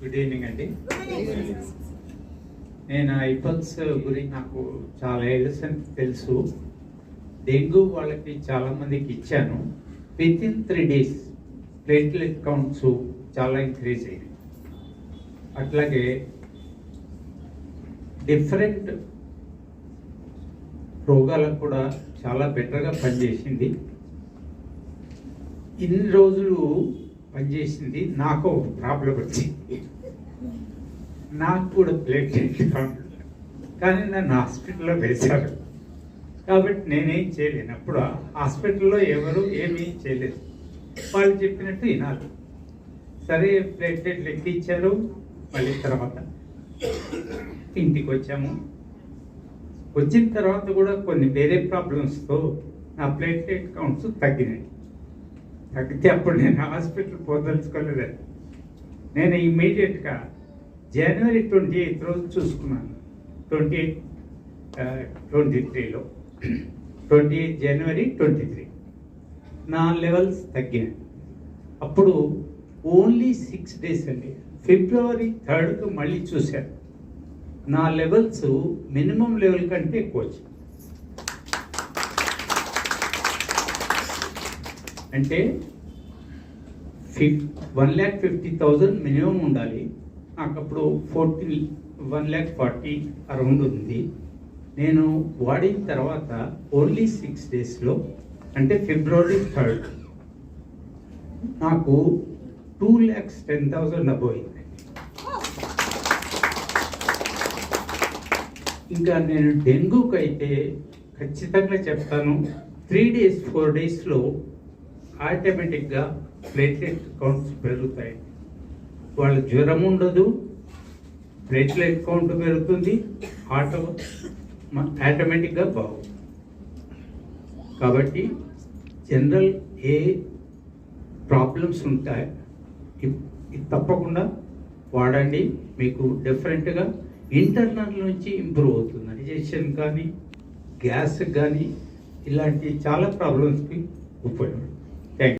Good evening అండి నేను ఐపల్స్ గురించి నాకు చాలా సంగతి తెలుసు. డెంగ్యూ వాళ్ళకి చాలా మందికి ఇచ్చాను. Within three days platelet counts చాలా ఇంక్రీజ్ అయ్యాయి అట్లాగే డిఫరెంట్ రోగాలకు కూడా చాలా బెటర్గా పనిచేసింది. ఇన్ని రోజులు పనిచేసింది. నాకు ఒక ప్రాబ్లం వచ్చింది. నాకు కూడా ప్లేటెంట్ కౌంట్ కానీ నన్ను హాస్పిటల్లో వేశారు కాబట్టి నేనేం చేయలేను. అప్పుడు హాస్పిటల్లో ఎవరు ఏమీ చేయలేదు. వాళ్ళు చెప్పినట్టు వినాలి. సరే ప్లేట్లెట్ లెక్కించారు. మళ్ళీ తర్వాత ఇంటికి వచ్చాము. వచ్చిన తర్వాత కూడా కొన్ని వేరే ప్రాబ్లమ్స్తో నా ప్లేట్లెట్ కౌంట్స్ తగ్గినాయి. తగ్గితే అప్పుడు నేను హాస్పిటల్ పోదలుచుకోలేదు. నేను ఇమీడియట్గా జనవరి ట్వంటీ ఎయిత్ రోజు చూసుకున్నాను. ట్వంటీ ఎయిట్ ట్వంటీ త్రీలో. Twenty eight January twenty three. నా లెవెల్స్ తగ్గినాయి అప్పుడు ఓన్లీ సిక్స్ డేస్ అండి. ఫిబ్రవరి థర్డ్కు మళ్ళీ చూశాను. నా లెవెల్స్ మినిమం లెవెల్ కంటే ఎక్కువ వచ్చాయి. అంటే ఫిఫ్ one lakh fifty thousand minimum ఉండాలి. నాకు అప్పుడు forty one lakh forty around ఉంది. నేను వాడిన తర్వాత ఓన్లీ సిక్స్ డేస్లో అంటే ఫిబ్రవరి థర్డ్ నాకు టూ ల్యాక్స్ టెన్ థౌజండ్ అబ్బోయింది ఇంకా నేను డెంగ్యూకి అయితే ఖచ్చితంగా చెప్తాను. త్రీ డేస్ ఫోర్ డేస్లో ఆటోమేటిక్గా ప్లేట్లెట్ కౌంట్స్ పెరుగుతాయి. వాళ్ళ జ్వరం ఉండదు ప్లేట్లెట్ కౌంట్ పెరుగుతుంది ఆటో ఆటోమేటిక్గా బాగు కాబట్టి జనరల్ ఏ ప్రాబ్లమ్స్ ఉంటాయి ఇ- ఇది తప్పకుండా వాడండి మీకు డిఫరెంట్గా ఇంటర్నల్ నుంచి ఇంప్రూవ్ అవుతుంది. డైజెషన్ కానీ గ్యాస్ కానీ ఇలాంటి చాలా ప్రాబ్లమ్స్కి ఉపయోగపడుతుంది.